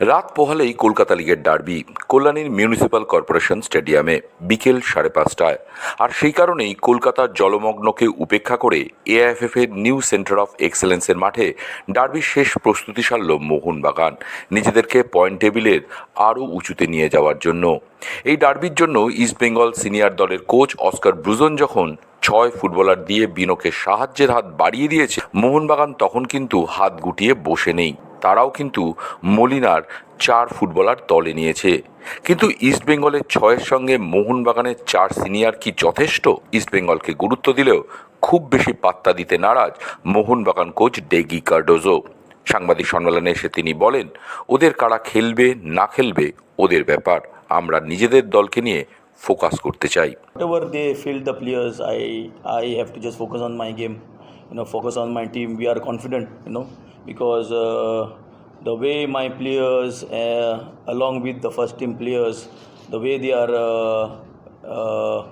রাত পোহালেই কলকাতা লিগের derby কল্যাণীর municipal corporation স্টেডিয়ামে বিকেল সাড়ে পাঁচটায়। আর সেই কারণেই কলকাতার জলমগ্নকে উপেক্ষা করে এআইএফএফ এর নিউ সেন্টার অফ এক্সেলেন্সের মাঠে ডার্বির শেষ প্রস্তুতি সারল মোহনবাগান, নিজেদেরকে পয়েন্ট টেবিলের আরও উঁচুতে নিয়ে যাওয়ার জন্য। এই ডার্বির জন্য ইস্টবেঙ্গল সিনিয়র দলের কোচ অস্কার ব্রুজন যখন ছয় ফুটবলার দিয়ে বিনোকে সাহায্যের হাত বাড়িয়ে দিয়েছে, মোহনবাগান তখন কিন্তু হাত গুটিয়ে বসে নেই। তারাও কিন্তু মলিনার চার ফুটবলার দলে নিয়েছে। কিন্তু ইস্টবেঙ্গলের ছয়ের সঙ্গে মোহনবাগানের চার সিনিয়র কি যথেষ্ট? ইস্টবেঙ্গলকে গুরুত্ব দিলেও খুব বেশি পাত্তা দিতে নারাজ মোহনবাগান কোচ ডেগি কার্ডোজো। সাংবাদিক সম্মেলনে এসে তিনি বলেন, ওদের কারা খেলবে, না খেলবে, ওদের ব্যাপার। আমরা নিজেদের দলকে নিয়ে ফোকাস করতে চাই। Whatever they field the players, i i have because uh, the way my players uh, along with the first team players the way they are uh,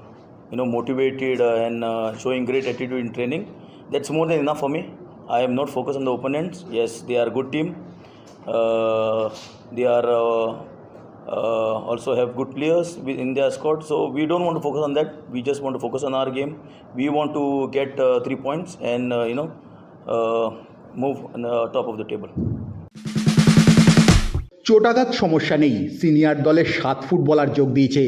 you know motivated and uh, showing great attitude in training that's more than enough for me i am not focused on the opponents yes they are a good team uh, they are uh, also have good players in their squad. So we don't want to focus on that. We just want to focus on our game. We want to get three points and you know move on the top of the table. চোটাঘাত সমস্যা নেই senior দলের সাত footballer যোগ দিয়েছে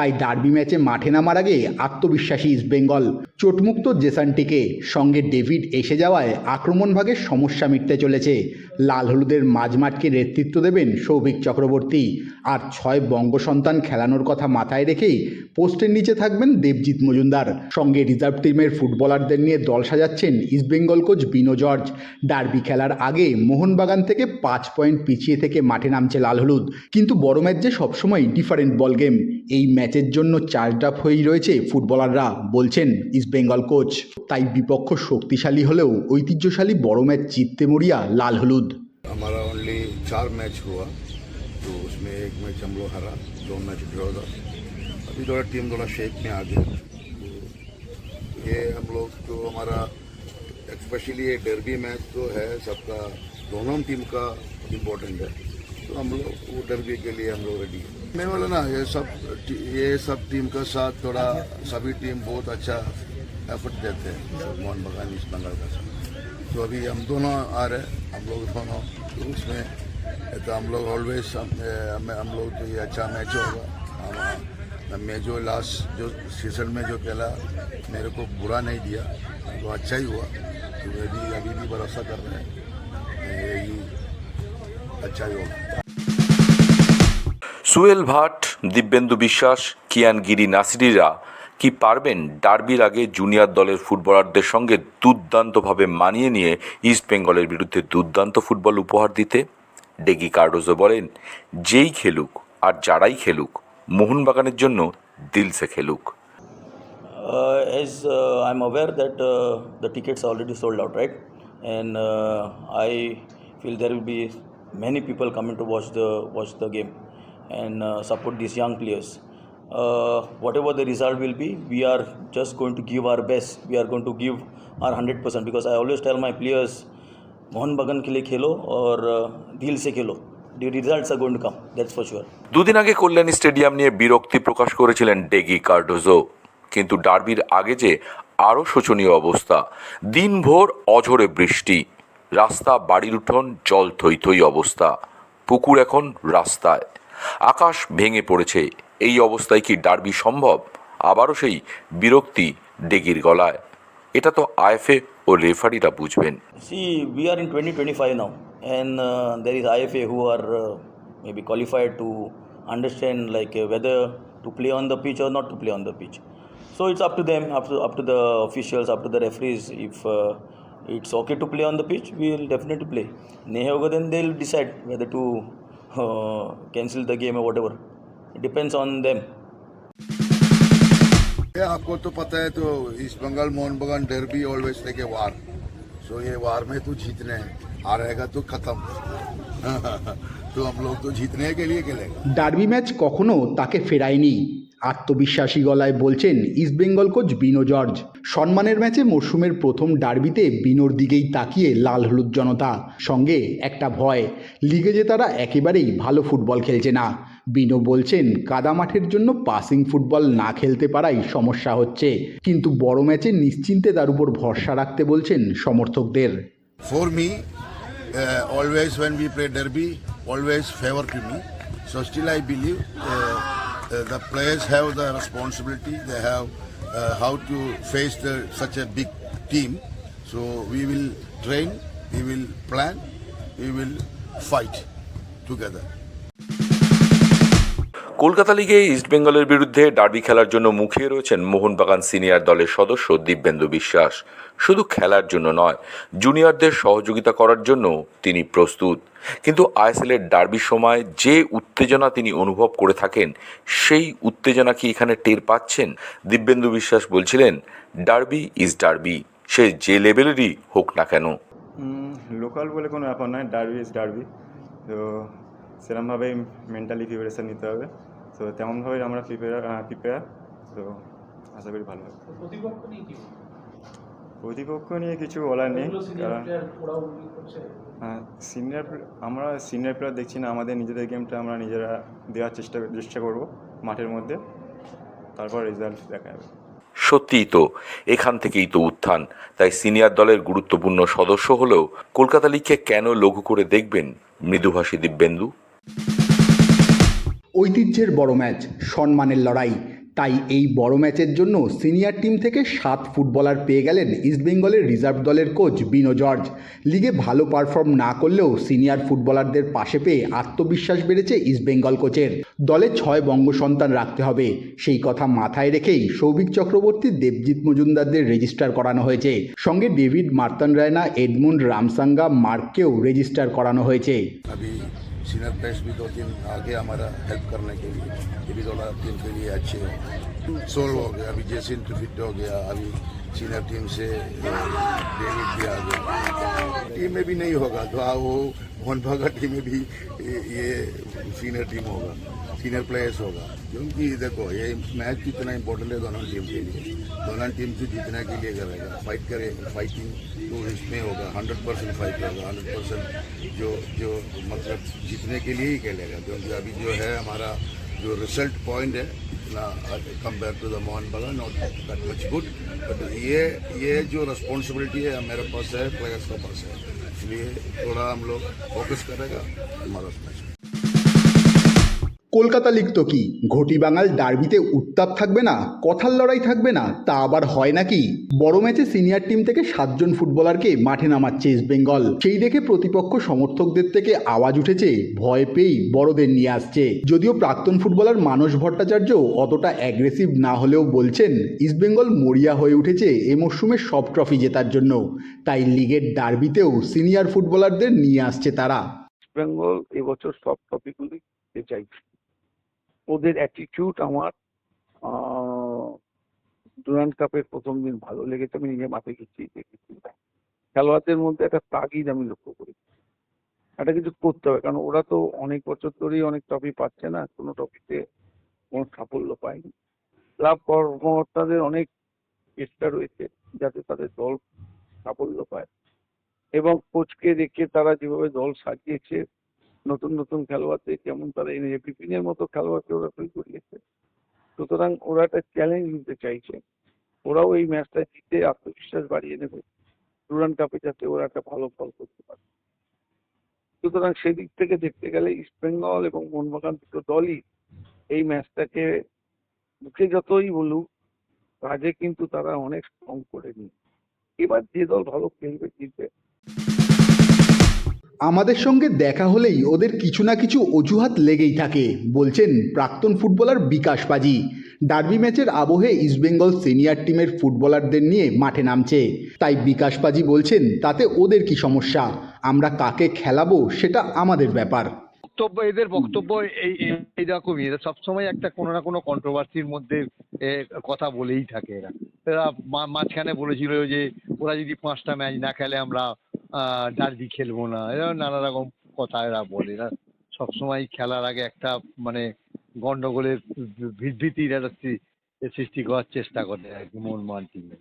তাই derby ম্যাচে মাঠে নামার আগে আত্মবিশ্বাসী ইস্টবেঙ্গল চোটমুক্ত জেসানটিকে সঙ্গে ডেভিড এসে যাওয়ায় আক্রমণ ভাগের সমস্যা মিটতে চলেছে। লাল হলুদের মাঝমাঠকে নেতৃত্ব দেবেন সৌভিক চক্রবর্তী। আর ছয় বঙ্গ সন্তান খেলানোর কথা মাথায় রেখেই পোস্টের নিচে থাকবেন দেবজিৎ মজুমদার। সঙ্গে রিজার্ভ টিমের ফুটবলারদের নিয়ে দল সাজাচ্ছেন ইস্টবেঙ্গল কোচ বিনো জর্জ। ডার্বি খেলার আগে মোহনবাগান থেকে পাঁচ পয়েন্ট পিছিয়ে থেকে মাঠে নামছে লাল হলুদ। কিন্তু বড় ম্যাচ যে সবসময় ডিফারেন্ট বল গেম এই ম্যাচের জন্য চার্জ আপ হয়েই রয়েছে ফুটবলাররা বলছেন ইস্টবেঙ্গল কোচ তাই বিপক্ষ শক্তিশালী হলেও ঐতিহ্যশালী বড় ম্যাচ জিততে মরিয়া লাল হলুদ हमारा ओनली चार मैच हुआ तो उसमें एक मैच हम लोग हारा दो मैच ड्रॉ था अभी थोड़ा टीम थोड़ा शेप में आ गया तो ये हम लोग तो हमारा स्पेशली ये डर्बी मैच तो है सबका दोनों टीम का इम्पोर्टेंट है तो हम लोग वो डर्बी के लिए हम लोग रेडी है मैं बोला ना ये सब ये सब टीम का साथ थोड़ा सभी टीम बहुत अच्छा एफर्ट देते हैं मोहन बगान ईस्ट बंगाल का साथ। तो अभी हम दोनों आ रहे हैं हम लोग दोनों तो उसमें तो हम लोग ऑलवेज हम, हम लोग तो ये अच्छा मैच होगा। हम मैं जो लास्ट जो सीज़न में जो खेला मेरे को बुरा नहीं दिया तो अच्छा ही हुआ। तो मैं भी अभी भी भरोसा कर रहे हैं यही अच्छा ही होगा। সুয়েল ভাট দিব্যেন্দু বিশ্বাস কিয়ান গিরি নাসিরিরা কি পারবেন ডার্বির আগে জুনিয়র দলের ফুটবলারদের সঙ্গে দুর্দান্তভাবে মানিয়ে নিয়ে ইস্ট বেঙ্গলের বিরুদ্ধে দুর্দান্ত ফুটবল উপহার দিতে? ডেগি কার্ডোজো বলেন যেই খেলুক আর যারাই খেলুক মোহনবাগানের জন্য দিলসে খেলুক। Uh, as uh, I'm aware that uh, the tickets are already sold out, right? And uh, I feel there will to watch the watch the game. and uh, support these young players. Uh, whatever the result will be, we are just going to give our best. We are going to give our hundred percent because I always tell my players, Mohan Bagan के लिए खेलो और uh, दिल से खेलो. The results are going to come. That's for sure. দুদিন আগে Kalyani stadium নিয়ে বিরক্তি প্রকাশ করেছিলেন ডেগি কার্ডোজো কিন্তু ডার্বির আগে যে আরও শোচনীয় অবস্থা দিনভর অঝরে বৃষ্টি রাস্তা বাড়ির উঠোন জল থই থই অবস্থা পুকুর এখন রাস্তায় আকাশ ভেঙে পড়েছে। এই অবস্থায় কি ডার্বি সম্ভব? আবারও সেই বিরক্তি ডেগির গলায়। এটা তো আইএফএ ও রেফারিরা বুঝবেন। See we are in twenty twenty five now and there is IFA who are maybe qualified to understand like whether to play on the pitch or not play on the pitch so it's up to them up to officials up to the if it's okay to play on the pitch will definitely play নে Hugo then they decide whether to uh, cancel the game or whatever. It depends on them. ये आपको तो पता है तो East Bengal Mohan Bagan derby always take a war so ये वार में तो जीतने हैं हारेगा तो खत्म तो हम लोग तो जीतने के लिए खेलेंगे ডার্বি ম্যাচ কখনো তাকে ফেরায়নি আত্মবিশ্বাসী গলায় বলছেন ইস্টবেঙ্গল কোচ বিনো জর্জ। সম্মানের ম্যাচে মরশুমের প্রথম ডার্বিতে বিনোর দিকেই তাকিয়ে লাল হলুদ জনতা। সঙ্গে একটা ভয় লিগে যে তারা একেবারেই ভালো ফুটবল খেলছে না। বিনো বলছেন কাদামাঠের জন্য পাসিং ফুটবল না খেলতে পারাই সমস্যা হচ্ছে। কিন্তু বড় ম্যাচে নিশ্চিন্তে তার উপর ভরসা রাখতে বলছেন সমর্থকদের। Always when we play derby, always favor to me. So still I believe uh, uh, the players have the responsibility. They have uh, how to face the, such a big team. So we will train, we will plan, we will fight together. Kolkata লিগে ইস্টবেঙ্গলের বিরুদ্ধে derby খেলার জন্য মুখিয়ে রয়েছেন Mohun Bagan senior দলের সদস্য দিব্যেন্দু বিশ্বাস। শুধু খেলার জন্য নয়, জুনিয়রদের সহযোগিতা করার জন্য তিনি প্রস্তুত। কিন্তু আইএসএলের ডার্বির সময় যে উত্তেজনা তিনি অনুভব করে থাকেন, সেই উত্তেজনা কি এখানে টের পাচ্ছেন? দিব্যেন্দু বিশ্বাস বলছিলেন, ডার্বি ইজ ডার্বি, সে যে লেভেলেরই হোক না কেন। লোকাল বলে কোনো ব্যাপার নয়, ডার্বি ইজ ডার্বি। তো সেরকমভাবেই মেন্টালি প্রিপারেশান নিতে হবে। তো তেমনভাবেই আমরা প্রিপেয়ার প্রিপেয়ার তো আশা করি ভালো হবে। প্রতিপক্ষ নিয়ে কিছু বলার নেই কারণ। সিনিয়র আমরা সিনিয়র প্লেয়ার দেখছি না আমাদের নিজেদের গেমটা আমরা নিজেরা দেওয়ার চেষ্টা চেষ্টা করব মাঠের মধ্যে তারপর রেজাল্ট দেখা যাবে। সত্যিই তো এখান থেকেই তো উত্থান তাই সিনিয়র দলের গুরুত্বপূর্ণ সদস্য হলেও কলকাতা লিগকে কেন লঘু করে দেখবেন মৃদুভাষী দিব্যেন্দু? ঐতিহ্যের বড় ম্যাচ, সম্মানের লড়াই। তাই এই বড় ম্যাচের জন্য সিনিয়র টিম থেকে সাত ফুটবলার পেয়ে গেলেন ইস্টবেঙ্গলের রিজার্ভ দলের কোচ বিনো জর্জ। লিগে ভালো পারফর্ম না করলেও সিনিয়র ফুটবলারদের পাশে পেয়ে আত্মবিশ্বাস বেড়েছে ইস্টবেঙ্গল কোচের। দলে ছয় বঙ্গ সন্তান রাখতে হবে, সেই কথা মাথায় রেখেই সৌভিক চক্রবর্তী, দেবজিৎ মজুমদারদের রেজিস্টার করানো হয়েছে। সঙ্গে David Marton Raina Edmund Ramsanga, মার্ককেও register করানো হয়েছে। सीनियर प्लेयर्स भी दो तीन आगे हमारा हेल्प करने के लिए। ये भी थोड़ा टीम के लिए अच्छे हैं। हो गया, अभी जैसिन तो फिट हो गया, अभी सीनियर टीम से डेविड भी आ गया। टीम में भी नहीं होगा तो वो मोहन भागा टीम में भी ये सीनियर टीम होगा। सीनियर प्लेयर्स होगा। क्योंकि देखो, ये मैच कितना इंपॉर्टेंट है, दोनों टीम के लिए। दोनों टीम से जीतने के लिए करेगा। फाइट करे फाइटिंग तो इसमें होगा। हंड्रेड परसेंट फाइट होगा हंड्रेड परसेंट जो जो मतलब जीतने के लिए ही खेलेगा। क्योंकि अभी जो है, हमारा जो रिज़ल्ट पॉइंट है ना compare to the Mohun Bagan not that much good but ये ये जो रिस्पॉन्सिबिलिटी है, मेरे पास है प्लेयर्स के पास है। इसलिए थोड़ा हम लोग फोकस करेगा, हमारा मैच কলকাতা লিগ তো কি, ঘটি বাঙাল ডার্বিতে উত্তাপ থাকবে না, কথার লড়াই থাকবে না, তা আবার হয় নাকি? বড় ম্যাচে সিনিয়র টিম থেকে সাতজন ফুটবলারকে মাঠে নামাচ্ছে ইস্টবেঙ্গল সেই দেখে প্রতিপক্ষ সমর্থকদের থেকে আওয়াজ উঠেছে, ভয় পেয়েই বড়দের নিয়ে আসছে। যদিও প্রাক্তন ফুটবলার মানস ভট্টাচার্য অতটা অ্যাগ্রেসিভ না হলেও বলছেন ইস্টবেঙ্গল মরিয়া হয়ে উঠেছে এ মরশুমে সব ট্রফি জেতার জন্য। তাই লিগের ডার্বিতেও সিনিয়র ফুটবলারদের নিয়ে আসছে তারা। বেঙ্গল এবছর সব টপিকগুলি চাইছে ওদের অ্যাটিটিউড আমার ডুরান্ড কাপের প্রথম দিন ভালো লেগেছে, আমি নিজে মাঠে গেছি দেখেছি। খেলোয়াড়দের মধ্যে একটা তাগিদ আমি লক্ষ্য করি। একটা কিছু করতে হবে, কারণ ওরা তো অনেক বছর ধরেই অনেক ট্রফি পাচ্ছে না, কোনো ট্রফিতে কোনো সাফল্য পায়নি। ক্লাব কর্মকর্তাদের অনেক চেষ্টা রয়েছে যাতে তাদের দল সাফল্য পায়। এবং কোচকে রেখে তারা যেভাবে দল সাজিয়েছে নতুন নতুন খেলোয়াড়দের যেমন তারা এনেছে বিপিনের মতো খেলোয়াড়কে ওরা তৈরি করিয়েছে। সুতরাং ওরা একটা চ্যালেঞ্জ নিতে চাইছে। ওরাও এই ম্যাচটা জিতে আত্মবিশ্বাস বাড়িয়ে নেবে। ডুরান কাপে যাতে ওরা একটা ভালো ফল করতে পারে। সুতরাং সেদিক থেকে দেখতে গেলে ইস্ট বেঙ্গল এবং মোহনবাগান দুটো দলই এই ম্যাচটাকে মুখে যতই বলুক, কাজে কিন্তু তারা অনেক স্ট্রং করে নি এবার যে দল ভালো খেলবে জিতবে। আমাদের সঙ্গে দেখা হলেই ওদের কিছু না কিছু অজুহাত লেগেই থাকে, বলছেন প্রাক্তন ফুটবলার বিকাশ পাজি। ডার্বি ম্যাচের আবহে ইস্টবেঙ্গল সিনিয়র টিমের ফুটবলারদের নিয়ে মাঠে নামছে। তাই বিকাশ পাজি বলছেন, তাতে ওদের কি সমস্যা? আমরা কাকে খেলাবো সেটা আমাদের ব্যাপার। বক্তব্য, এদের বক্তব্য এই, এই- এইরকমই এরা সবসময় একটা কোনো না কোনো কন্ট্রোভার্সির মধ্যে কথা বলেই থাকে এরা। এরা মাঝখানে বলেছিল যে, ওরা যদি পাঁচটা ম্যাচ না খেলে আমরা ডার্বি খেলব না। এরকম নানা রকম কথা এরা বলে। এরা সবসময় খেলার আগে একটা মানে গন্ডগোলের ভীতির একটা সৃষ্টি করার চেষ্টা করে আর কি মন মোহনবাগান টিমে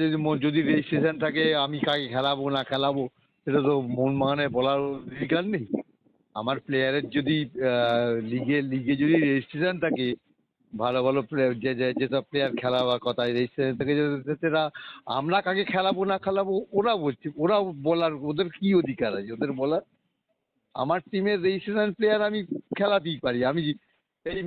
যদি যদি রেজিস্ট্রেশন থাকে, আমি কাকে খেলাবো, না খেলাবো, সেটা তো মন মোহনবাগানের বলার অধিকার নেই। আমার প্লেয়ারের যদি লিগে লিগে যদি রেজিস্ট্রেশন থাকে ভালো ভালো প্লেয়ার যে যে যেসব প্লেয়ার খেলাবার কথা রেজিস্ট্রেশন থেকে সেটা আমরা কাকে খেলাবো না খেলাবো ওরা বলছে ওরা বলার ওদের কি অধিকার আছে ওদের বলার? আমার টিমের রেজিস্ট্রেশন প্লেয়ার আমি খেলাতেই পারি আমি এই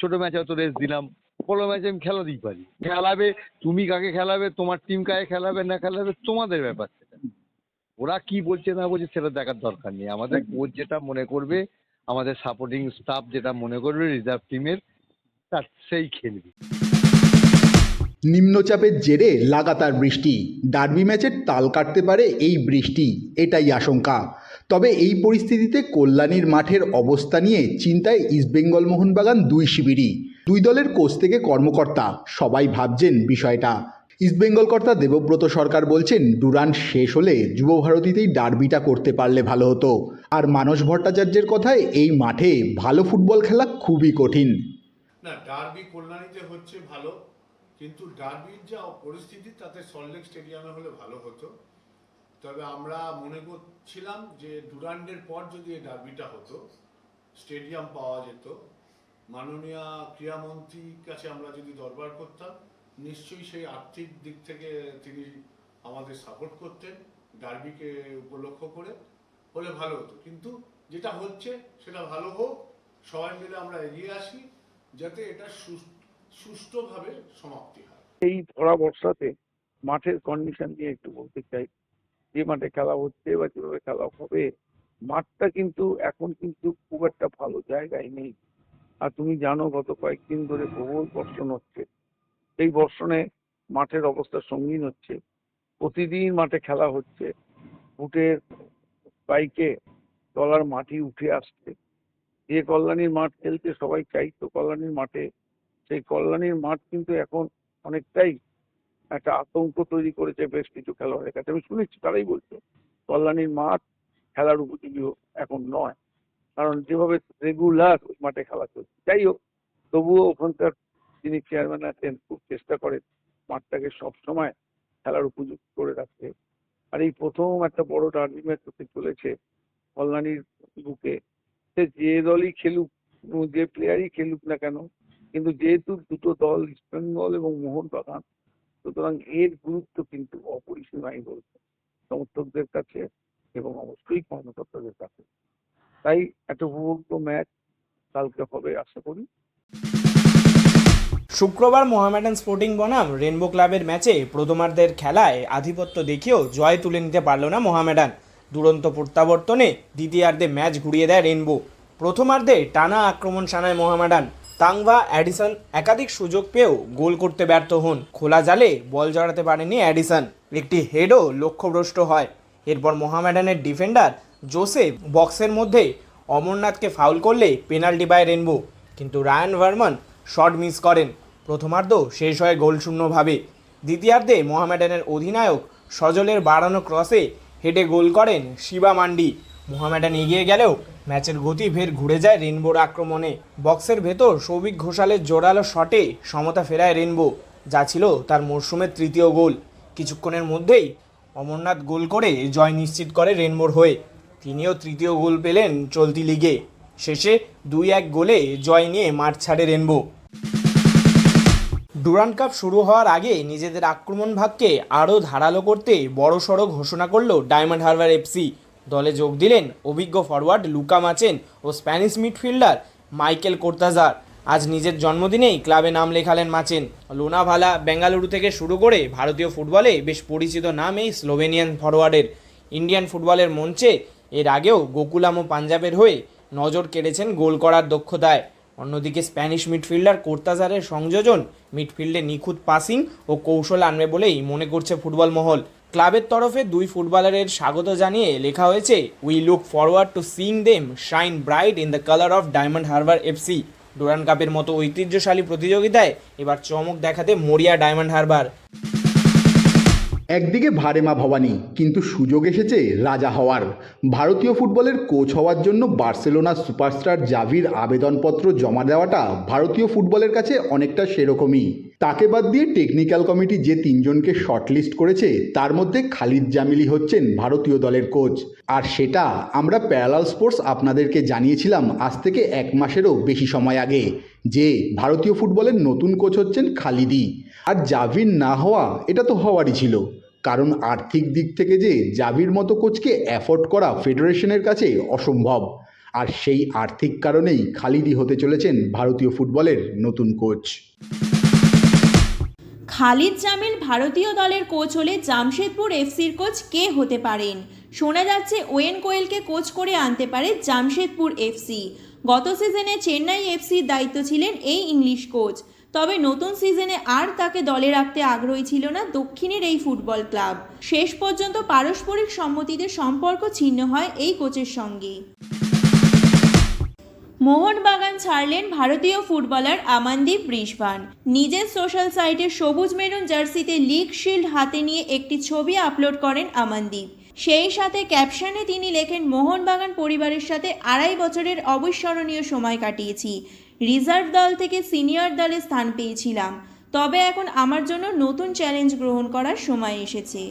ছোট ম্যাচে তো রেস্ট দিলাম বড় ম্যাচে আমি খেলাতেই পারি। খেলাবে তুমি কাকে খেলাবে তোমার টিম কাকে খেলাবে না খেলাবে তোমাদের ব্যাপার সেটা। ওরা কি বলছে না বলছে সেটা দেখার দরকার নেই। আমাদের কোচ যেটা মনে করবে আমাদের সাপোর্টিং স্টাফ যেটা মনে করবে রিজার্ভ টিমের তার সেই খেলবে নিম্নচাপের জেরে লাগাতার বৃষ্টি। ডার্বি ম্যাচের তাল কাটতে পারে এই বৃষ্টি, এটাই আশঙ্কা। তবে এই পরিস্থিতিতে কল্যাণীর মাঠের অবস্থা নিয়ে চিন্তায় ইস্টবেঙ্গল মোহনবাগান দুই শিবিরই। দুই দলের কোচ থেকে কর্মকর্তা, সবাই ভাবছেন বিষয়টা। ইস্টবেঙ্গল কর্তা দেবব্রত সরকার বলছেন ডুরান শেষ হলে যুব ভারতীতেই ডার্বিটা করতে পারলে ভালো হতো। আর মানস ভট্টাচার্যের কথায় এই মাঠে ভালো ফুটবল খেলা খুবই কঠিন। না ডার্বি কল্যাণীতে হচ্ছে ভালো, কিন্তু ডার্বির যা পরিস্থিতি, তাতে সল্টলেক স্টেডিয়ামে হলে ভালো হতো। তবে আমরা মনে করছিলাম যে ডুরান্ডের পর যদি এই ডার্বিটা হতো, স্টেডিয়াম পাওয়া যেত। মাননীয় ক্রীড়ামন্ত্রীর কাছে আমরা যদি দরবার করতাম, নিশ্চয়ই সেই আর্থিক দিক থেকে তিনি আমাদের সাপোর্ট করতেন ডার্বিকে উপলক্ষ করে, হলে ভালো হতো। কিন্তু যেটা হচ্ছে, সেটা ভালো হোক, সবাই মিলে আমরা এগিয়ে আসি। যাতে এটা সুষ্ঠুভাবে সমাপ্তি হয়। এই ভরা বর্ষাতে মাঠের কন্ডিশন নিয়ে একটু বলতে চাই। যে মাঠে খেলা হচ্ছে বা যেভাবে খেলা হবে, মাঠটা কিন্তু এখন কিন্তু খুব একটা ভালো জায়গায় নেই। আর তুমি জানো, গত কয়েকদিন ধরে প্রবল বর্ষণ হচ্ছে। এই বর্ষণে মাঠের অবস্থা সঙ্গীন হচ্ছে। প্রতিদিন মাঠে খেলা হচ্ছে। বুটের বাইকে তলার মাটি উঠে আসছে। যে কল্যাণীর মাঠ খেলতে সবাই চাইতো কল্যাণীর মাঠে। সেই কল্যাণীর মাঠ কিন্তু এখন অনেকটাই একটা আতঙ্ক তৈরি করেছে বেশ কিছু খেলোয়াড়ের কাছে। আমি শুনেছি, তারাই বলছে, কল্যাণীর মাঠ খেলার উপযোগী এখন নয়। কারণ যেভাবে রেগুলার ওই মাঠে খেলা চলছে। যাই হোক, তবুও ওখানকার যিনি চেয়ারম্যান আছেন, খুব চেষ্টা করেন মাঠটাকে সবসময় খেলার উপযুক্ত করে রাখতে। আর এই প্রথম একটা বড় ডার্বি ম্যাচ হতে চলেছে কল্যাণীর বুকে। সে যে দলই খেলুক যে প্লেয়ারই খেলুক না কেন, কিন্তু যেহেতু দুটো দল ইস্টবেঙ্গল এবং মোহনবাগান, সুতরাং এর গুরুত্ব কিন্তু অপরিসীম আমি বলব সমর্থকদের কাছে এবং অবশ্যই কর্মকর্তাদের কাছে। তাই একটা উপভোগ্য ম্যাচ কালকে হবে আশা করি। শুক্রবার মোহামেডান স্পোর্টিং বনাম রেনবো ক্লাবের ম্যাচে প্রথমার্ধের খেলায় আধিপত্য দেখিয়েও জয় তুলে নিতে পারল না মোহামেডান দুরন্ত প্রত্যাবর্তনে দ্বিতীয়ার্ধে ম্যাচ ঘুরিয়ে দেয় রেনবো প্রথমার্ধে টানা আক্রমণ সানায় মোহামেডান। তাংভা, অ্যাডিসন একাধিক সুযোগ পেয়েও গোল করতে ব্যর্থ হন। খোলা জালে বল জড়াতে পারেনি অ্যাডিসন। একটি হেডও লক্ষ্যভ্রষ্ট হয়। এরপর মোহামেডানের ডিফেন্ডার জোসেফ বক্সের মধ্যে অমরনাথকে ফাউল করলে পেনাল্টি পায় রেনবো কিন্তু রায়ান ভার্মন শট মিস করেন। প্রথমার্ধ শেষ হয় গোলশূন্যভাবে। দ্বিতীয়ার্ধে মোহামেডানের অধিনায়ক সজলের বাড়ানো ক্রসে হেডে গোল করেন শিবা মান্ডি। মোহামেডান এগিয়ে গেলেও ম্যাচের গতি ফের ঘুরে যায় রেনবোর আক্রমণে। বক্সের ভেতর সৌভিক ঘোষালের জোরালো শটে সমতা ফেরায় রেনবো যা ছিল তার মরশুমের তৃতীয় গোল। কিছুক্ষণের মধ্যেই অমরনাথ গোল করে জয় নিশ্চিত করে রেনবোর হয়ে। তিনিও তৃতীয় গোল পেলেন চলতি লিগে। শেষে দুই এক গোলে জয় নিয়ে মাঠ ছাড়ে রেনবো ডুরান্ড কাপ শুরু হওয়ার আগে নিজেদের আক্রমণ ভাগকে আরও ধারালো করতে বড়সড় ঘোষণা করল ডায়মন্ড হারবার এফসি দলে যোগ দিলেন অভিজ্ঞ ফরওয়ার্ড লুকা মাচেন ও স্প্যানিশ মিডফিল্ডার মাইকেল কোর্তাজার। আজ নিজের জন্মদিনেই ক্লাবে নাম লেখালেন মাচেন। লোনাভালা বেঙ্গালুরু থেকে শুরু করে ভারতীয় ফুটবলে বেশ পরিচিত নাম এই স্লোভেনিয়ান ফরওয়ার্ডের ইন্ডিয়ান ফুটবলের মঞ্চে এর আগেও গোকুলাম ও পাঞ্জাবের হয়ে নজর কেড়েছেন গোল করার দক্ষতায়। অন্যদিকে স্প্যানিশ মিডফিল্ডার কোর্তাজারের সংযোজন, মিডফিল্ডে নিখুঁত পাসিং ও কৌশল আনবে বলেই মনে করছে ফুটবল মহল। ক্লাবের তরফে দুই ফুটবলারের স্বাগত জানিয়ে লেখা হয়েছে we look forward to seeing them shine bright in the colour of Diamond Harbour FC Durand কাপের মতো ঐতিহ্যশালী প্রতিযোগিতায় এবার চমক দেখাতে মরিয়া ডায়মন্ড হারবার একদিকে ভারেমা ভবানী, কিন্তু সুযোগ এসেছে রাজা হওয়ার। ভারতীয় ফুটবলের কোচ হওয়ার জন্য বার্সেলোনা সুপারস্টার জাভির আবেদনপত্র জমা দেওয়াটা ভারতীয় ফুটবলের কাছে অনেকটা সেরকমই। তাকে বাদ দিয়ে টেকনিক্যাল কমিটি যে তিনজনকে শর্টলিস্ট করেছে, তার মধ্যে খালিদ জামিলি হচ্ছেন ভারতীয় দলের কোচ আর সেটা আমরা প্যারালাল স্পোর্টস আপনাদেরকে জানিয়েছিলাম আজ থেকে এক মাসেরও বেশি সময় আগে, যে ভারতীয় ফুটবলের নতুন কোচ হচ্ছেন খালিদি আর জাভির না হওয়া, এটা তো হওয়ারই ছিল। কারণ আর্থিক দিক থেকে যে জাভির মতো কোচকে অ্যাফোর্ড করা ফেডারেশনের কাছে অসম্ভব। আর সেই আর্থিক কারণেই খালিদি হতে চলেছেন ভারতীয় ফুটবলের নতুন কোচ। খালিদ জামিল ভারতীয় দলের কোচ হলে জামশেদপুর এফসির কোচ কে হতে পারেন? শোনা যাচ্ছে ওয়েন কোয়েলকে কোচ করে আনতে পারে জামশেদপুর এফসি। গত সিজনে চেন্নাই এফসির দায়িত্ব ছিলেন এই ইংলিশ কোচ। তবে নতুন সিজনে আর তাকে দলে রাখতে আগ্রহী ছিল না দক্ষিণের এই ফুটবল ক্লাব। শেষ পর্যন্ত পারস্পরিক সম্মতিতে সম্পর্ক ছিন্ন হয় এই কোচের সঙ্গে। মোহনবাগান ছাড়লেন ভারতীয় ফুটবলার আমানদীপ ব্রিশবান নিজের সোশ্যাল সাইটে সবুজ মেরুন জার্সিতে লিগ শিল্ড হাতে নিয়ে একটি ছবি আপলোড করেন আমানদীপ। সেই সাথে ক্যাপশনে তিনি লেখেন, মোহনবাগান পরিবারের সাথে আড়াই বছরের অবিস্মরণীয় সময় কাটিয়েছি। রিজার্ভ দল থেকে সিনিয়র দলে স্থান পেয়েছিলাম। তবে এখন আমার জন্য নতুন চ্যালেঞ্জ গ্রহণ করার সময় এসেছে।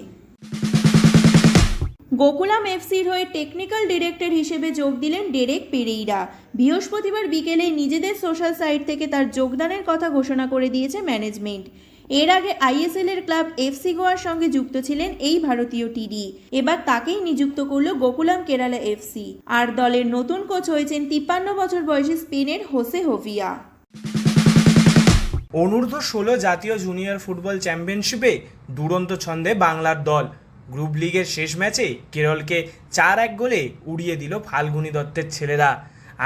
গোকুলাম এফসির হয়ে টেকনিক্যাল ডিরেক্টর হিসেবে যোগ দিলেন ডেরেক পেরেইরা। বৃহস্পতিবার বিকেলে নিজেদের সোশ্যাল সাইট থেকে তার যোগদানের কথা ঘোষণা করে দিয়েছে ম্যানেজমেন্ট। এর আগে আইএসএল এর ক্লাব এফসি গোয়ার সঙ্গে যুক্ত ছিলেন এই ভারতীয় টিডি। এবার তাকেই নিযুক্ত করল গোকুলাম কেরালা এফসি আর দলের নতুন কোচ হয়েছেন তিপ্পান্ন বছর বয়সী স্পেনের হোসে হোভিয়া। অনূর্ধ্ব ষোলো জাতীয় জুনিয়র ফুটবল চ্যাম্পিয়নশিপে দুরন্ত ছন্দে বাংলার দল। গ্রুপ লিগের শেষ ম্যাচে কেরলকে চার এক গোলে উড়িয়ে দিল ফাল্গুনী দত্তের ছেলেরা।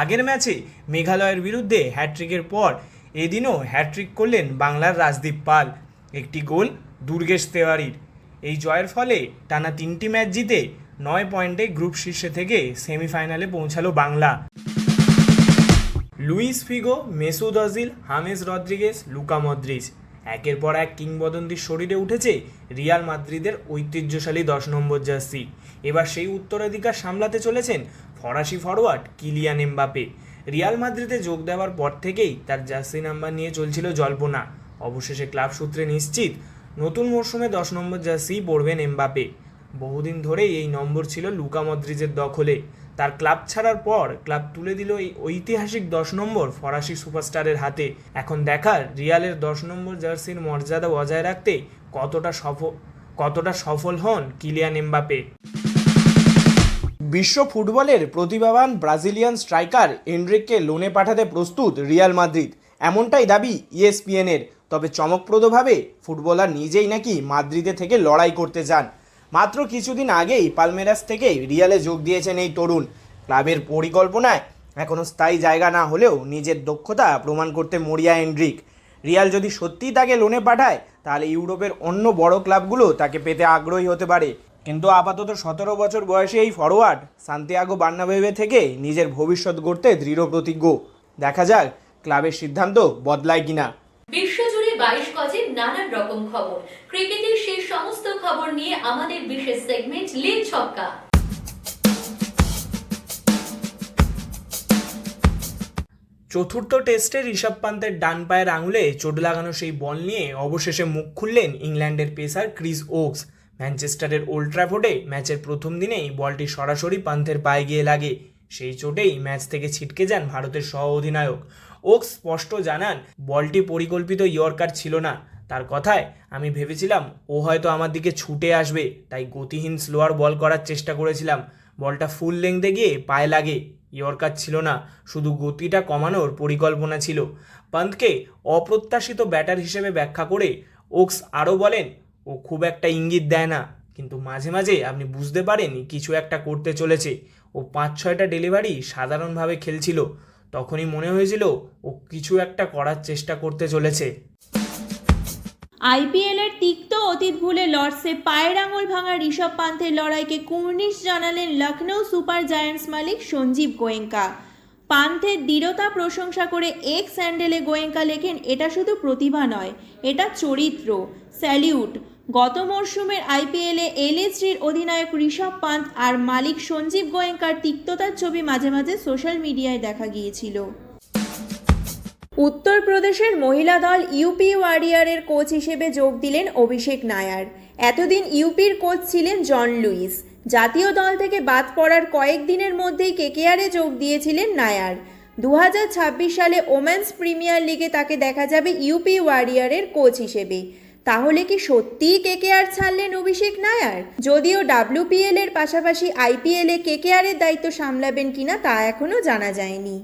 আগের ম্যাচে মেঘালয়ের বিরুদ্ধে হ্যাট্রিকের পর এদিনও হ্যাট্রিক করলেন বাংলার রাজদীপ পাল। একটি গোল দুর্গেশ তেওয়ারির। এই জয়ের ফলে টানা তিনটি ম্যাচ জিতে নয় পয়েন্টে গ্রুপ শীর্ষে থেকে সেমিফাইনালে পৌঁছালো Bangla. Luis Figo, Mesut Ozil, James Rodriguez Luka Modric একের পর এক কিংবদন্তির শরীরে উঠেছে রিয়াল মাদ্রিদের ঐতিহ্যশালী দশ নম্বর জার্সি। এবার সেই উত্তরাধিকার সামলাতে চলেছেন ফরাসি ফরোয়ার্ড কিলিয়ান এমবাপে। রিয়াল মাদ্রিদে যোগ দেওয়ার পর থেকেই তার জার্সি নাম্বার নিয়ে চলছিল জল্পনা। অবশেষে ক্লাব সূত্রে নিশ্চিত, নতুন মরশুমে দশ নম্বর জার্সি পড়বেন এমবাপে বহুদিন ধরেই এই নম্বর ছিল লুকা মদ্রিজের দখলে। তার ক্লাব ছাড়ার পর ক্লাব তুলে দিল এই ঐতিহাসিক দশ নম্বর ফরাসি সুপারস্টারের হাতে। এখন দেখার রিয়ালের দশ নম্বর জার্সির মর্যাদা বজায় রাখতে কতটা সফল কতটা সফল হন কিলিয়ান এমবাপে বিশ্ব ফুটবলের প্রতিভাবান ব্রাজিলিয়ান স্ট্রাইকার এনরিককে লোনে পাঠাতে প্রস্তুত রিয়াল মাদ্রিদ। এমনটাই দাবি ইএসপিএনের। তবে চমকপ্রদভাবে ফুটবলার নিজেই নাকি মাদ্রিদে থেকে লড়াই করতে চান মাত্র কিছুদিন আগেই পালমেরাস থেকে রিয়ালে যোগ দিয়েছেন এই তরুণ। ক্লাবের পরিকল্পনায় এখনও স্থায়ী জায়গা না হলেও নিজের দক্ষতা প্রমাণ করতে মরিয়া এন্ড্রিক রিয়াল যদি সত্যিই তাকে লোনে পাঠায়, তাহলে ইউরোপের অন্য বড় ক্লাবগুলো তাকে পেতে আগ্রহী হতে পারে। কিন্তু আপাতত সতেরো বছর বয়সে এই ফরোয়ার্ড সান্তিয়াগো বার্নাবেবে থেকে নিজের ভবিষ্যৎ গড়তে দৃঢ় প্রতিজ্ঞ। দেখা যাক ক্লাবের সিদ্ধান্ত বদলায় কিনা। বিশ্বজুড়ে বাইশ গজের নানান রকম খবর। ক্রিকেটের সেই সমস্ত খবর নিয়ে আমাদের বিশেষ সেগমেন্ট লিগ ছক্কা। চতুর্থ টেস্টে ঋষভ পান্তের ডান পায়ের আঙুলে চোট লাগানো সেই বল নিয়ে অবশেষে মুখ খুললেন ইংল্যান্ডের পেসার ক্রিস ওকস। ম্যানচেস্টারের ওল্ড ট্র্যাফোর্ডে ম্যাচের প্রথম দিনেই বলটি সরাসরি পান্থের পায়ে গিয়ে লাগে। সেই চোটেই ম্যাচ থেকে ছিটকে যান ভারতের সহ অধিনায়ক ওকস স্পষ্ট জানান, বলটি পরিকল্পিত ইয়র্কার ছিল না। তার কথায়, আমি ভেবেছিলাম ও হয়তো আমার দিকে ছুটে আসবে, তাই গতিহীন স্লোয়ার বল করার চেষ্টা করেছিলাম। বলটা ফুল লেংথে গিয়ে পায়ে লাগে। ইয়র্কার ছিল না, শুধু গতিটা কমানোর পরিকল্পনা ছিল। পান্তকে অপ্রত্যাশিত ব্যাটার হিসেবে ব্যাখ্যা করে ওকস আরও বলেন ও খুব একটা ইঙ্গিত দেয় না। কিন্তু মাঝে মাঝে আপনি বুঝতে পারেন কিছু একটা করতে চলেছে। ও পাঁচ, ছয়টা ডেলিভারি সাধারণভাবে খেলছিল। তখনই মনে হয়েছিল ও কিছু একটা করার চেষ্টা করতে চলেছে। আইপিএলের তিক্ত অতীত ভুলে লর্ডসে পায়ের আঙুল ভাঙা ঋষভ পান্থের লড়াইকে কুর্নিশ জানালেন লখনৌ সুপার জায়ান্টস মালিক সঞ্জীব গোয়েঙ্কা। পান্থের দৃঢ়তা প্রশংসা করে এক স্যান্ডেলে গোয়েঙ্কা লেখেন, এটা শুধু প্রতিভা নয়, এটা চরিত্র। স্যালিউট। গত মরশুমের আইপিএলে এলএসজির অধিনায়ক ঋষভ পান্ত আর মালিক সঞ্জীব গোয়েঙ্কার তিক্ততার ছবি মাঝে মাঝে সোশ্যাল মিডিয়ায় দেখা গিয়েছিল। উত্তরপ্রদেশের মহিলা দল ইউপি ওয়ারিয়ারের কোচ হিসেবে যোগ দিলেন অভিষেক নায়ার। এতদিন ইউপির কোচ ছিলেন জন লুইস। জাতীয় দল থেকে বাদ পড়ার কয়েকদিনের মধ্যেই কেকেআরে যোগ দিয়েছিলেন নায়ার। দু হাজার ছাব্বিশ সালে ওমেন্স প্রিমিয়ার লিগে তাকে দেখা যাবে ইউপি ওয়ারিয়ারের কোচ হিসেবে। তাহলে কি সত্যিই কেকেআর ছাড়লেন অভিষেক নায়ার? যদিও ডাব্লিউপিএল এর পাশাপাশি আইপিএল এ কেকেআরের দায়িত্ব সামলাবেন কিনা তা এখনও জানা যায়নি।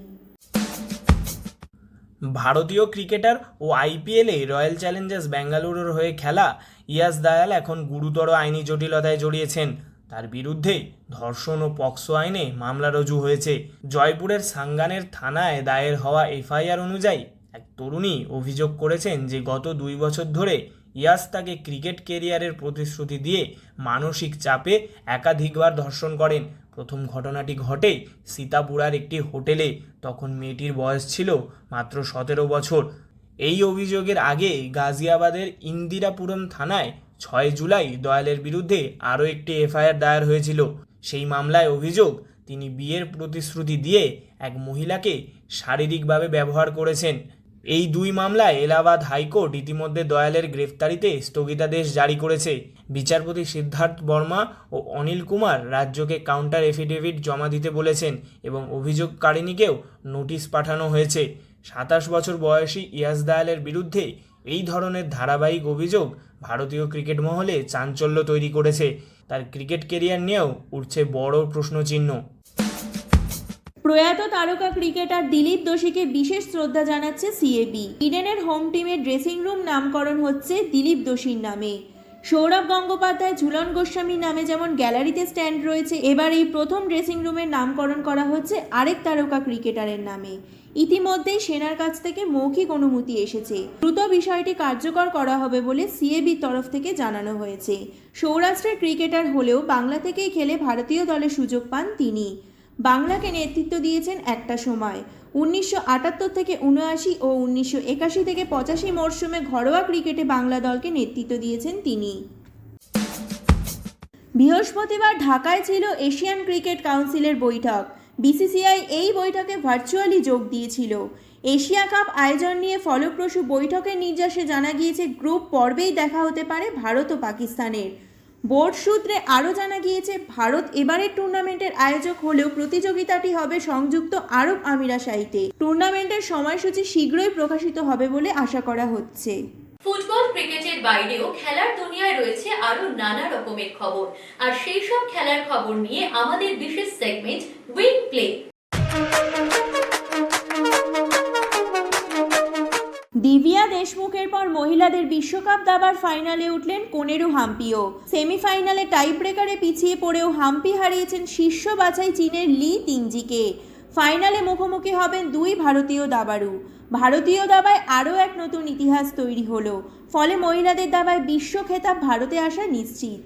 ভারতীয় ক্রিকেটার ও আইপিএলে রয়্যাল চ্যালেঞ্জার্স বেঙ্গালুরুর হয়ে খেলা ইয়াস দায়াল এখন গুরুতর আইনি জটিলতায় জড়িয়েছেন। তার বিরুদ্ধে ধর্ষণ ও পক্সো আইনে মামলা রুজু হয়েছে। জয়পুরের সাঙ্গানের থানায় দায়ের হওয়া এফআইআর অনুযায়ী এক তরুণী অভিযোগ করেছেন যে গত দুই বছর ধরে ইয়াস তাকে ক্রিকেট কেরিয়ারের প্রতিশ্রুতি দিয়ে মানসিক চাপে একাধিকবার ধর্ষণ করেন। প্রথম ঘটনাটি ঘটে সীতাপুরার একটি হোটেলে। তখন মেয়েটির বয়স ছিল মাত্র সতেরো বছর। এই অভিযোগের আগে গাজিয়াবাদের ইন্দিরাপুরম থানায় ছয় জুলাই দয়ালের বিরুদ্ধে আরও একটি এফআইআর দায়ের হয়েছিল। সেই মামলায় অভিযোগ, তিনি বিয়ের প্রতিশ্রুতি দিয়ে এক মহিলাকে শারীরিকভাবে ব্যবহার করেছেন। এই দুই মামলায় এলাহাবাদ হাইকোর্ট ইতিমধ্যে দয়ালের গ্রেফতারিতে স্থগিতাদেশ জারি করেছে। বিচারপতি সিদ্ধার্থ বর্মা ও অনিল কুমার রাজ্যকে কাউন্টার এফিডেভিট জমা দিতে বলেছেন এবং অভিযোগকারিণীকেও নোটিশ পাঠানো হয়েছে। সাতাশ বছর বয়সী ইয়াস দয়ালের বিরুদ্ধে এই ধরনের ধারাবাহিক অভিযোগ ভারতীয় ক্রিকেট মহলে চাঞ্চল্য তৈরি করেছে। তার ক্রিকেট কেরিয়ার নিয়েও উঠছে বড় প্রশ্নচিহ্ন। প্রয়াত তারকা ক্রিকেটার দিলীপ দোষীকে বিশেষ শ্রদ্ধা জানাচ্ছে সিএবি ইডেনের হোম টিমের ড্রেসিং রুম নামকরণ হচ্ছে দিলীপ দোষীর নামে। সৌরভ গঙ্গোপাধ্যায়, ঝুলন গোস্বামীর নামে যেমন গ্যালারিতে স্ট্যান্ড রয়েছে, এবার এই প্রথম ড্রেসিং রুমের নামকরণ করা হচ্ছে আরেক তারকা ক্রিকেটারের নামে। ইতিমধ্যেই সেনার কাছ থেকে মৌখিক অনুমতি এসেছে। দ্রুত বিষয়টি কার্যকর করা হবে বলে সিএবির তরফ থেকে জানানো হয়েছে। সৌরাষ্ট্রের ক্রিকেটার হলেও বাংলা থেকেই খেলে ভারতীয় দলে সুযোগ পান তিনি। বাংলাকে নেতৃত্ব দিয়েছেন একটা সময়। উনিশশো আটাত্তর থেকে উনআশি ও উনিশশো একাশি থেকে পঁচাশি মরশুমে ঘরোয়া ক্রিকেটে বাংলা দলকে নেতৃত্ব দিয়েছেন তিনি। বৃহস্পতিবার ঢাকায় ছিল এশিয়ান ক্রিকেট কাউন্সিলের বৈঠক। বিসিসিআই এই বৈঠকে ভার্চুয়ালি যোগ দিয়েছিল। এশিয়া কাপ আয়োজন নিয়ে ফলপ্রসূ বৈঠকের নির্যাসে জানা গিয়েছে, গ্রুপ পর্বেই দেখা হতে পারে ভারত ও পাকিস্তানের। বোর্ড সূত্রে আরও জানা গিয়েছে, ভারত এবারের টুর্নামেন্টের আয়োজক হলেও প্রতিযোগিতাটি হবে সংযুক্ত আরব আমিরাশাহিতে টুর্নামেন্টের সময়সূচি শীঘ্রই প্রকাশিত হবে বলে আশা করা হচ্ছে। ফুটবল ক্রিকেটের বাইরেও খেলার দুনিয়ায় রয়েছে আরও নানা রকমের খবর। আর সেই সব খেলার খবর নিয়ে আমাদের বিশেষ সেগমেন্ট উইং প্লে দিব্যা দেশমুখের পর মহিলাদের বিশ্বকাপ দাবার ফাইনালে উঠলেন কোনেরু হাম্পিও। সেমিফাইনালে টাইব্রেকারে পিছিয়ে পড়েও হাম্পি হারিয়েছেন শীর্ষ বাছাই চীনের লি তিংজিকে। ফাইনালে মুখোমুখি হবেন দুই ভারতীয় দাবাড়ু। ভারতীয় দাবায় আরও এক নতুন ইতিহাস তৈরি হলো। ফলে মহিলাদের দাবায় বিশ্ব খেতাব ভারতে আসা নিশ্চিত।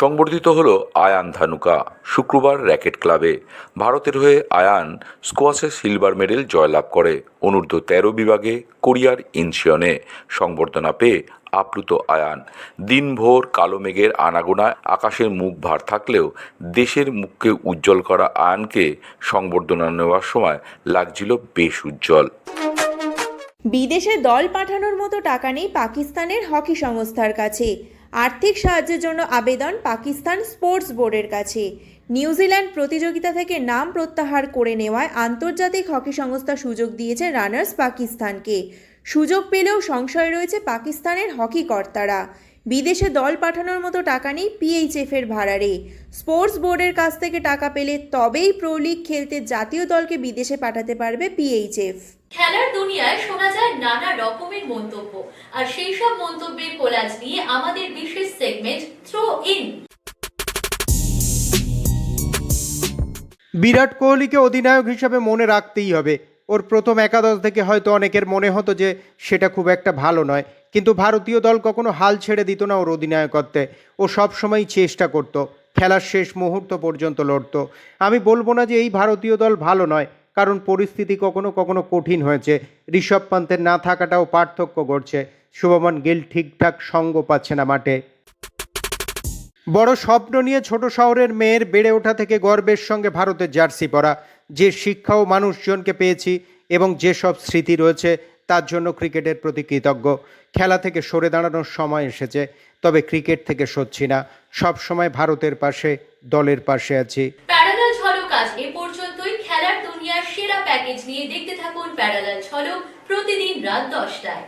সংবর্ধিত হল আয়ান ধানুকা। শুক্রবার র্যাকেট ক্লাবে ভারতের হয়ে আয়ান স্কোয়াশে সিলভার মেডেল জয়লাভ করে। অনূর্ধ্ব তেরো বিভাগে কোরিয়ার ইনচিয়নে সংবর্ধনা পেয়ে আপ্লুত আয়ান। দিনভর কালো মেঘের আনাগোনায় আকাশের মুখ ভার থাকলেও দেশের মুখকে উজ্জ্বল করা আয়ানকে সংবর্ধনা নেওয়ার সময় লাগছিল বেশ উজ্জ্বল। বিদেশে দল পাঠানোর মতো টাকা নেই পাকিস্তানের হকি সংস্থার কাছে। আর্থিক সাহায্যের জন্য আবেদন পাকিস্তান স্পোর্টস বোর্ডের কাছে। নিউজিল্যান্ড প্রতিযোগিতা থেকে নাম প্রত্যাহার করে নেওয়ায় আন্তর্জাতিক হকি সংস্থা সুযোগ দিয়েছে রানার্স পাকিস্তানকে। সুযোগ পেলেও সংশয় রয়েছে পাকিস্তানের হকি কর্তারা। বিদেশে দল পাঠানোর মতো টাকা নেই পিএইচএফ এর ভাড়ারে। স্পোর্টস বোর্ডের কাছ থেকে টাকা পেলে তবেই প্রো লিগ খেলতে জাতীয় দলকে বিদেশে পাঠাতে পারবে পিএইচএফ খেলার দুনিয়ায় শোনা যায় নানা রকমের মন্তব্য। আর সেই সব মন্তব্যের কোলাজ নিয়ে আমাদের বিশেষ সেগমেন্ট থ্রো ইন বিরাট কোহলিকে অধিনায়ক হিসাবে মনে রাখতেই হবে। ওর প্রথম একাদশ থেকে হয়তো অনেকের মনে হতো যে সেটা খুব একটা ভালো নয়। কিন্তু ভারতীয় দল কখনো হাল ছেড়ে দিত না ওর অধিনায়কত্বে। ও সবসময় চেষ্টা করত। খেলার শেষ মুহূর্ত পর্যন্ত লড়তো। আমি বলব না যে এই ভারতীয় দল ভালো নয়, কারণ পরিস্থিতি কখনো কখনো কঠিন হয়েছে। ঋষভ পান্তের না থাকাটাও পার্থক্য করছে। শুভমন গিল ঠিকঠাক সঙ্গ পাচ্ছে না মাঠে। বড় স্বপ্ন নিয়ে ছোট শহরের মেয়ের বেড়ে ওঠা থেকে গর্বের সঙ্গে ভারতের জার্সি পরা। যে শিক্ষা ও মানুষজনকে পেয়েছি এবং যেসব স্মৃতি রয়েছে তার জন্য ক্রিকেটের প্রতি কৃতজ্ঞ। খেলা থেকে সরে দাঁড়ানোর সময় এসেছে, তবে ক্রিকেট থেকে সরছি না। সব সময় ভারতের পাশে, দলের পাশে আছি। প্যারালাল ঝলক আজ এ পর্যন্তই। খেলার দুনিয়ার সেরা প্যাকেজ নিয়ে দেখতে থাকুন প্যারালাল ঝলক প্রতিদিন রাত দশটায়।